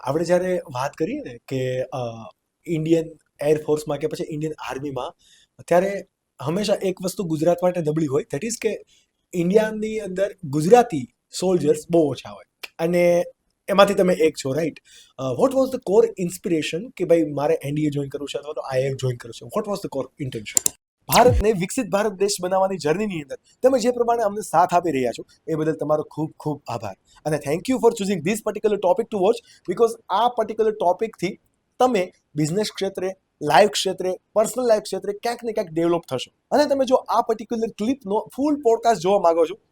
આપણે જ્યારે વાત કરીએ ને કે ઇન્ડિયન એરફોર્સમાં કે પછી ઇન્ડિયન આર્મીમાં ત્યારે હંમેશા એક વસ્તુ ગુજરાત માટે નબળી હોય દેટ ઇઝ કે ઇન્ડિયાની અંદર ગુજરાતી સોલ્જર્સ બહુ ઓછા હોય. અને એમાંથી તમે એક છો right what was the core inspiration કે ભાઈ મારે એનડીએ જોઈન કરવું છે અથવા તો આઈએફ જોઈન કરવું છે? What was the core intention ભારતને વિકસિત ભારત દેશ બનાવવાની જર્નીની અંદર તમે જે પ્રમાણે અમને સાથ આપી રહ્યા છો, એ બદલ તમારો ખૂબ ખૂબ આભાર. અને thank you for choosing this particular topic to watch because આ પર્ટિક્યુલર ટોપિકથી તમે બિઝનેસ ક્ષેત્રે લાઈફ ક્ષેત્રે પર્સનલ લાઈફ ક્ષેત્રે ક્યાંક ને ક્યાંક ડેવલપ થશો. અને તમે જો આ પર્ટિક્યુલર ક્લિપનો ફૂલ પોડકાસ્ટ જોવા માંગો છો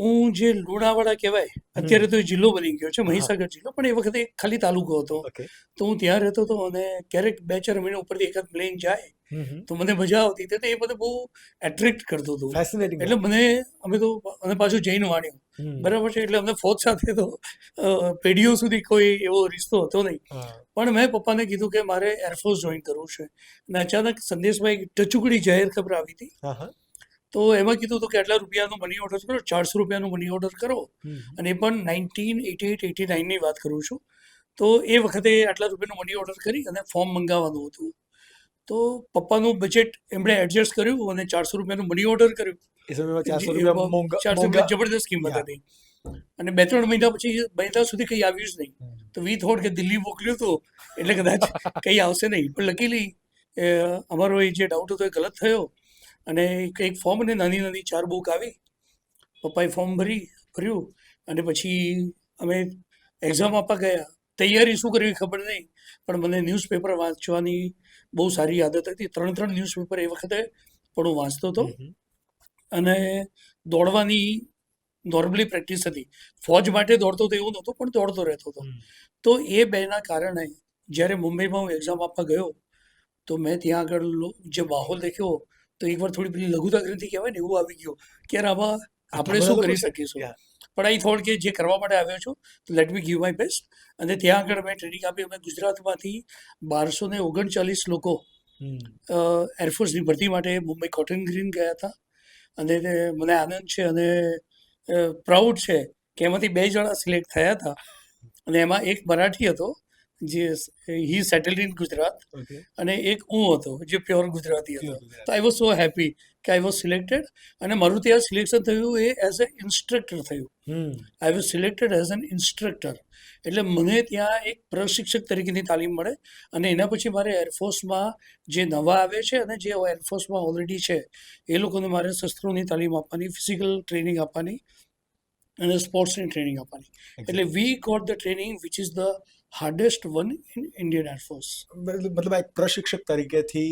હું જે લુણાવાડા કહેવાય અત્યારે તો જિલ્લો બની ગયો છે મહીસાગર જિલ્લો પણ એ વખતે ખાલી તાલુકો હતો. તો હું ત્યાં રહેતો હતો અને ક્યારેક બે ચાર મહિના ઉપરથી એકાદ પ્લેન જાય તો મને મજા આવતી હતી તો એ બધું બહુ એટ્રેક્ટ કરતું હતું. એટલે મને અમે તો અને પાછું જૈન વાણ્યું. બરાબર છે? એટલે અમને ફોજ સાથે તો પેઢીઓ સુધી કોઈ એવો રિશ્તો હતો નહીં. પણ મેં પપ્પાને કીધું કે મારે એરફોર્સ જોઈન કરવું છે. અને અચાનક સંદેશભાઈ ટચુકડી જાહેર ખબર આવી હતી. તો એમાં કીધું હતું કે આટલા રૂપિયાનો મની ઓર્ડર કરો ચારસો રૂપિયાનો મની ઓર્ડર કરો. અને એ પણ નાઇન્ટીન એટી એટ એટી નાઇનની વાત કરું છું. તો એ વખતે આટલા રૂપિયાનો મની ઓર્ડર કરી અને ફોર્મ મંગાવવાનું હતું. તો પપ્પાનું બજેટ એમણે એડજસ્ટ કર્યું અને ચારસો રૂપિયાનું મની ઓર્ડર કર્યું. એ સમયમાં ચારસો રૂપિયા જબરદસ્ત કિંમત હતી. અને બે ત્રણ મહિના પછી મહિના સુધી કંઈ આવ્યું જ નહીં. તો વી થોડ કે દિલ્હી મોકલ્યું હતું. એટલે કદાચ કંઈ આવશે નહીં. પણ લકીલી અમારો એ જે ડાઉટ હતો એ ગલત થયો. અને કંઈક ફોર્મ અને નાની નાની ચાર બુક આવી. પપ્પાએ ફોર્મ ભરી ભર્યું. અને પછી અમે એક્ઝામ આપવા ગયા. તૈયારી શું કરવી ખબર નહીં. પણ મને ન્યૂઝપેપર વાંચવાની બહુ સારી આદત હતી. ત્રણ ત્રણ ન્યૂઝપેપર એ વખતે પણ હું વાંચતો હતો. અને દોડવાની નોર્મલી પ્રેક્ટિસ હતી. ફોજ માટે દોડતો તો એવું નહોતું પણ દોડતો રહેતો હતો. તો એ બેના કારણે જ્યારે મુંબઈમાં હું એક્ઝામ આપવા ગયો તો મેં ત્યાં આગળ જે માહોલ દેખ્યો તો એકવાર થોડી પેલી લઘુતા ગ્રંથિ કહેવાય ને એવું આવી ગયું કે યાર આમાં આપણે શું કરી શકીશું. પણ આઈ થોડ કે જે કરવા માટે આવ્યો છું તો let me give my best અને ત્યાં આગળ મેં ટ્રેનિંગ આપી અમે ગુજરાતમાંથી બારસો ને ઓગણચાલીસ લોકો એરફોર્સની ભરતી માટે મુંબઈ કોટન ગ્રીન ગયા હતા. અને મને આનંદ છે અને પ્રાઉડ છે કે એમાંથી બે જણા સિલેક્ટ થયા હતા. અને એમાં એક મરાઠી હતો જે હી સેટલ્ડ ઇન ગુજરાત અને એક હું હતો જે પ્યોર ગુજરાતી હતો. તો આઈ વોઝ સો હેપી કે આઈ વોઝ સિલેક્ટેડ અને મારું ત્યાં સિલેક્શન થયું એ એઝ અ ઇન્સ્ટ્રક્ટર થયું. I was selected as an instructor એટલે મને ત્યાં એક પ્રશિક્ષક તરીકેની તાલીમ મળે અને એના પછી મારે એરફોર્સમાં જે નવા આવે છે અને જે એરફોર્સમાં ઓલરેડી છે એ લોકોને મારે શસ્ત્રોની તાલીમ આપવાની ફિઝિકલ ટ્રેનિંગ આપવાની અને સ્પોર્ટ્સની ટ્રેનિંગ આપવાની. એટલે we got the training which is the hardest one in Indian air force મતલબ એક પ્રશિક્ષક તરીકેથી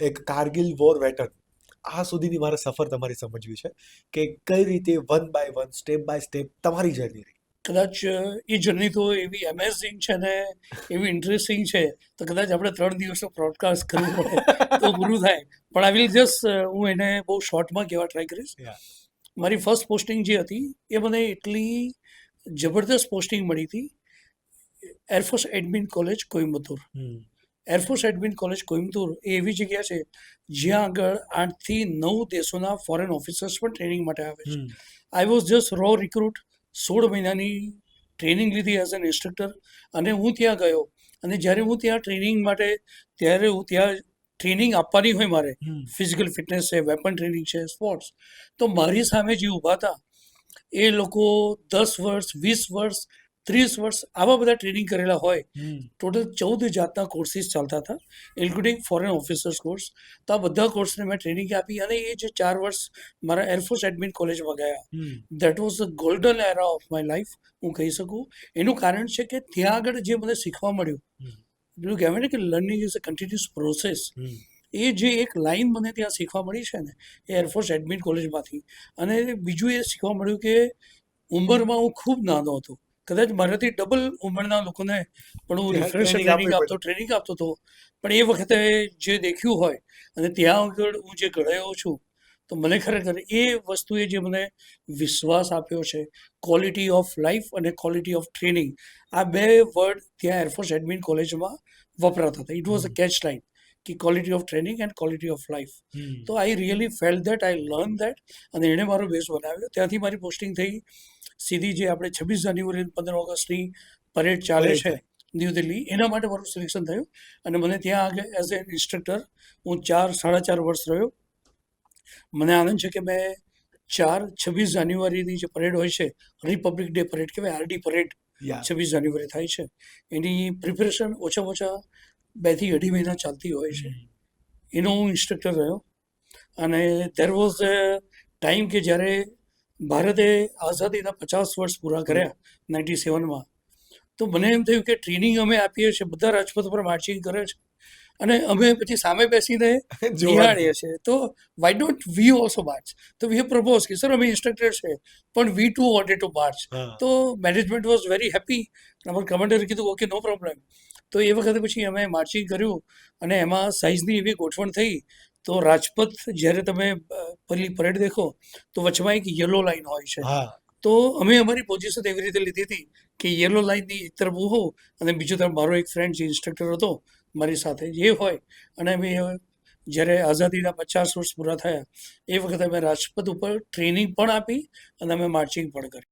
એક કારગિલ વોર વેટરન આ સુધીની મારે સફર તમારી સમજવી છે કે કઈ રીતે one by one step by step તમારી જર્ની રહી. કદાચ એ જર્ની તો એવી એમેઝિંગ છે ને એવી ઇન્ટરેસ્ટિંગ છે તો કદાચ આપણે ત્રણ દિવસનો બ્રોડકાસ્ટ કરવું પડે તો પૂરું થાય. પણ આઈ વિલ જસ્ટ હું એને બહુ શોર્ટમાં કહેવા ટ્રાય કરીશ. મારી ફર્સ્ટ પોસ્ટિંગ જે હતી એ મને એટલી જબરદસ્ત પોસ્ટિંગ મળી હતી air force admin college Coimbatore air force admin college Coimbatore એ એવી જગ્યા છે જ્યાં આગળ આઠથી નવ દેશોના ફોરેન ઓફિસર્સ પણ ટ્રેનિંગ માટે આવે છે. I was just raw recruit સોળ મહિનાની ટ્રેનિંગ લીધી એઝ એન ઇન્સ્ટ્રક્ટર અને હું ત્યાં ગયો. અને જ્યારે હું ત્યાં ટ્રેનિંગ માટે ત્યારે હું ત્યાં ટ્રેનિંગ આપવાની હોય મારે. ફિઝિકલ ફિટનેસ છે વેપન ટ્રેનિંગ છે સ્પોર્ટ્સ તો મારી સામે જે ઊભા હતા એ લોકો દસ વર્ષ વીસ વર્ષ ત્રીસ વર્ષ આવા બધા ટ્રેનિંગ કરેલા હોય ટોટલ ચૌદ જાતના કોર્સિસ ચાલતા હતા ઇન્ક્લુડિંગ ફોરેન ઓફિસર્સ કોર્સ તો આ બધા કોર્સને મેં ટ્રેનિંગ આપી અને એ જે ચાર વર્ષ મારા એરફોર્સ એડમિન કોલેજમાં ગયા. That was the golden era of my life હું કહી શકું. એનું કારણ છે કે ત્યાં આગળ જે મને શીખવા મળ્યું. પેલું કહેવાય ને કે learning is a continuous process એ જે એક લાઈન મને ત્યાં શીખવા મળી છે ને એ એરફોર્સ એડમિટ કોલેજમાંથી અને બીજું એ શીખવા મળ્યું કે ઉંમરમાં હું ખૂબ નાનો હતો. કદાચ મારાથી ડબલ ઉંમરના લોકોને પણ હું રિફ્રેશ ટ્રેનિંગ આપતો ટ્રેનિંગ આપતો હતો પણ એ વખતે જે દેખ્યું હોય અને ત્યાં આગળ હું જે ઘડાયો છું તો મને ખરેખર એ વસ્તુએ જે મને વિશ્વાસ આપ્યો છે ક્વોલિટી ઓફ લાઈફ અને ક્વોલિટી ઓફ ટ્રેનિંગ આ બે વર્ડ ત્યાં એરફોર્સ એડમિન કોલેજમાં વપરાતા હતા. It was a catch line કે quality of training and quality of life તો I really felt that I learn that અને એણે મારો બેઝ બનાવ્યો. ત્યાંથી મારી પોસ્ટિંગ થઈ સીધી જે આપણે છવ્વીસ જાન્યુઆરી પંદર ઓગસ્ટની પરેડ ચાલે છે ન્યૂ દિલ્હી એના માટે મારું સિલેક્શન થયું અને મને ત્યાં આગળ એઝ એન ઇન્સ્ટ્રક્ટર હું ચાર સાડા ચાર વર્ષ રહ્યો. મને આનંદ છે કે મેં ચાર છવ્વીસ જાન્યુઆરીની જે પરેડ હોય છે રિપબ્લિક ડે પરેડ કહેવાય આરડી પરેડ છવ્વીસ જાન્યુઆરી થાય છે. એની પ્રિપેરેશન ઓછામાં ઓછા બેથી અઢી મહિના ચાલતી હોય છે. એનો હું ઇન્સ્ટ્રક્ટર રહ્યો. અને દેર વોઝ ટાઈમ કે જ્યારે ભારતે આઝાદીના પચાસ વર્ષ પૂરા કર્યા નાઇન્ટી સેવનમાં. તો મને એમ થયું કે ટ્રેનિંગ અમે આપીએ છીએ બધા રાજપથ પર માર્ચિંગ કરે છે. અને અમે પછી સામે બેસીને નિહાળીએ છીએ. તો why don't we also march તો વી પ્રપોઝ કે સર અમે ઇન્સ્ટ્રક્ટર છે પણ we too wanted to march તો મેનેજમેન્ટ વોઝ વેરી હેપી અમારા કમાન્ડરે કીધું ઓકે નો પ્રોબ્લેમ તો એ વખતે પછી અમે માર્ચિંગ કર્યું અને એમાં સાઇઝની એવી ગોઠવણ થઈ તો રાજપથ જ્યારે તમે પેલી પરેડ દેખો તો વચમાં એક યલો લાઈન હોય છે. હા. તો અમે અમારી પોઝિશન એવી રીતે લીધી હતી કે યલો લાઇનની એક તરફ હું અને બીજો તરફ મારો એક ફ્રેન્ડ જે ઇન્સ્ટ્રક્ટર હતો મારી સાથે જે હોય. અને અમે જ્યારે આઝાદીના પચાસ વર્ષ પૂરા થયા એ વખતે અમે રાજપથ ઉપર ટ્રેનિંગ પણ આપી અને અમે માર્ચિંગ પણ કરી.